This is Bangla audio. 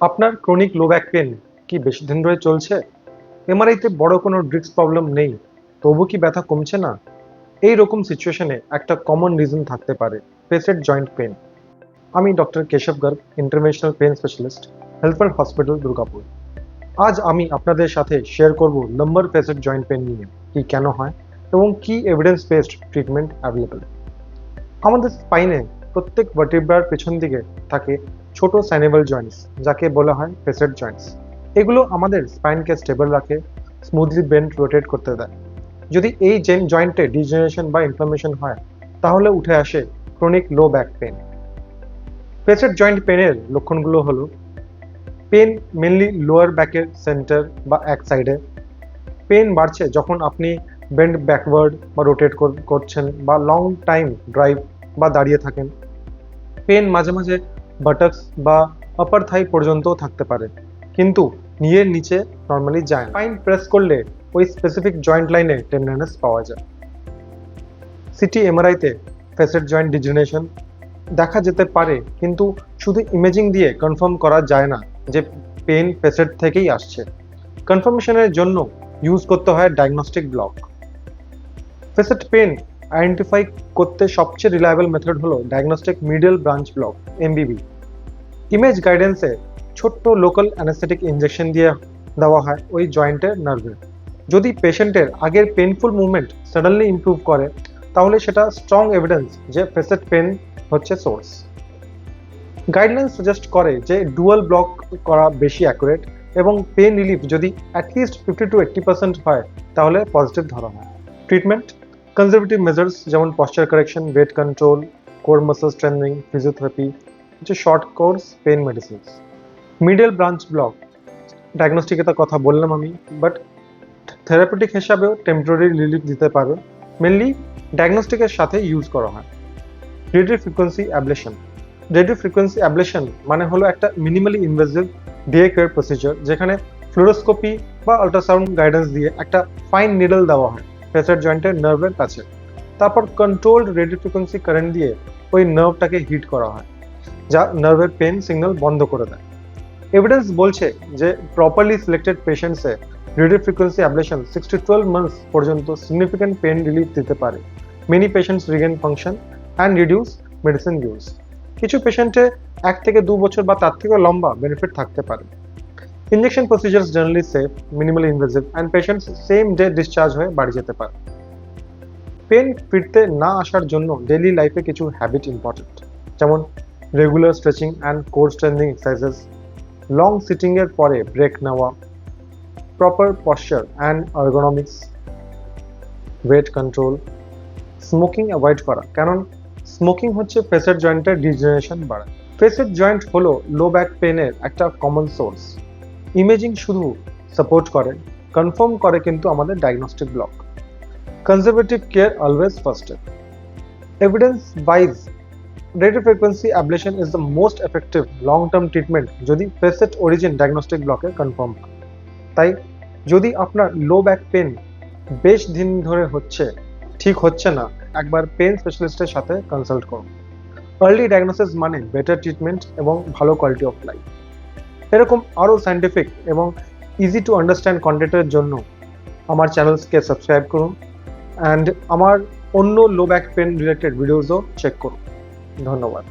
আপনার ক্রনিক লো ব্যাক পেন কি বেশি দিন ধরে চলছে? এমআরআইতে বড় কোনো ডিস্ক প্রবলেম নেই, তবু কি ব্যথা কমছে না? এই রকম সিচুয়েশনে একটা কমন রিজন থাকতে পারে ফেসেড জয়েন্ট পেন আমি doctor Keshav Garg international pain specialist helper hospital Durgapur. আজ আমি আপনাদের সাথে শেয়ার করব নম্বর ফেসেড জয়েন্ট পেন নিয়ে, কি কেন হয় এবং কি এভিডেন্স বেসড ট্রিটমেন্ট অ্যাভেলেবল আমাদের স্পাইনে প্রত্যেক ভার্টিব্রার পেছন দিকে থাকে ছোট সাইনেবল জয়েন্টস যাকে বলা হয় ফেসেড জয়েন্টস এগুলো আমাদের স্পাইনকে স্টেবল রাখে স্মুথলি বেন্ড রোটেট করতে দেয়। যদি এই জেন জয়েন্টে ডিজেনারেশন বা ইনফ্লামেশন হয়, তাহলে উঠে আসে chronic low back pain facet joint পেনের লক্ষণগুলো হলো পেন মেনলি লোয়ার ব্যাকের সেন্টার বা এক সাইডে পেন বাড়ছে যখন আপনি বেন্ড ব্যাকওয়ার্ড বা রোটেট করছেন বা লং টাইম ড্রাইভ বা দাঁড়িয়ে থাকেন। পেন মাঝে মাঝে বাটাক্স বা আপার থাই পর্যন্তও থাকতে পারে। কিন্তু নিয়ের নিচে নর্মালি যায় ফাইন প্রেস করলে ওই স্পেসিফিক জয়েন্ট লাইনে টেন্ডারনেস পাওয়া যায়। সিটি এমআরআইতে ফেসেট জয়েন্ট ডিজেনারেশন দেখা যেতে পারে, কিন্তু শুধু ইমেজিং দিয়ে কনফার্ম করা যায় না যে পেন ফেসেড থেকেই আসছে। কনফার্মেশনের জন্য ইউজ করতে হয় diagnostic block facet pain identify করতে সবচেয়ে রিলায়েবল মেথড হলো diagnostic middle branch block MBB image গাইডেন্সে ছোট্ট লোকাল অ্যানাস্থেটিক ইনজেকশন দিয়ে দেওয়া হয় ওই জয়েন্টের নার্ভে যদি পেশেন্টের আগের পেনফুল মুভমেন্ট সাডেনলি ইম্প্রুভ করে, তাহলে সেটা স্ট্রং এভিডেন্স যে ফেসেড পেন হচ্ছে সোর্স গাইডলাইন সাজেস্ট করে যে ডুয়াল ব্লক করা বেশি অ্যাকুরেট এবং পেন রিলিফ যদি at least fifty to eighty percent হয়, তাহলে পজিটিভ ধরা হয়। ট্রিটমেন্ট কনজারভেটিভ মেজার্স যেমন posture correction weight control core muscle strengthening physiotherapy হচ্ছে short course pain medicines middle branch block ডায়াগনস্টিকে তার কথা বললাম আমি বাট থেরাপিউটিক হিসাবেও টেম্পোরারি রিলিফ দিতে পারে। মেনলি ডায়াগনস্টিকের সাথে ইউজ করা হয়। Radio frequency ablation radio frequency ablation মানে হলো একটা minimally invasive day care procedure যেখানে ফ্লোরোস্কোপি বা আল্ট্রাসাউন্ড গাইডেন্স দিয়ে একটা ফাইন নিডল দেওয়া হয়। প্রেসার জয়েন্টের নার্ভের কাছে। তারপর কন্ট্রোলড রেডিও ফ্রিকোয়েন্সি কারেন্ট দিয়ে ওই নার্ভটাকে হিট করা হয়, যা নার্ভের পেন সিগন্যাল বন্ধ করে দেয়। এভিডেন্স বলছে যে properly selected পেশেন্টসে radio frequency ablation six to twelve months পর্যন্ত সিগনিফিক্যান্ট পেন রিলিফ দিতে পারে। Many patients regain function and reduce medicine use কিছু পেশেন্টে এক থেকে দু বছর বা তার থেকেও লম্বা বেনিফিট থাকতে পারে। Injection procedures generally safe minimally invasive and patients same day discharge হয়ে বাড়ি যেতে পারে। পেন ফিরতে না আসার জন্য ডেইলি লাইফে কিছু হ্যাবিট ইম্পর্টেন্ট যেমন regular stretching and core strengthening exercises long সিটিংয়ের পরে ব্রেক নেওয়া proper posture and ergonomics weight control smoking avoid করা। কারণ স্মোকিং হচ্ছে ফেসের জয়েন্টের ডিজেনারেশন বাড়ায়। ফেসের জয়েন্ট হলো লো ব্যাক পেনের একটা কমন সোর্স ইমেজিং শুধু সাপোর্ট করে কনফার্ম করে কিন্তু আমাদের diagnostic block conservative care always first evidence wise radio frequency ablation is the most effective long term treatment যদি ফেসেট অরিজিন ডায়াগনস্টিক ব্লকে কনফার্ম হয়। তাই যদি আপনার লো ব্যাক পেন বেশ দিন ধরে হচ্ছে, ঠিক হচ্ছে না, একবার পেন স্পেশালিস্টের সাথে কনসাল্ট করুন। আর্লি ডায়াগনোসিস মানে বেটার ট্রিটমেন্ট এবং ভালো কোয়ালিটি অফ লাইফ এরকম আরও সায়েন্টিফিক এবং ইজি টু আন্ডারস্ট্যান্ড কন্টেন্টের জন্য আমার চ্যানেলসকে সাবস্ক্রাইব করুন অ্যান্ড আমার অন্য লো ব্যাক পেন রিলেটেড ভিডিওসও চেক করুন। ধন্যবাদ।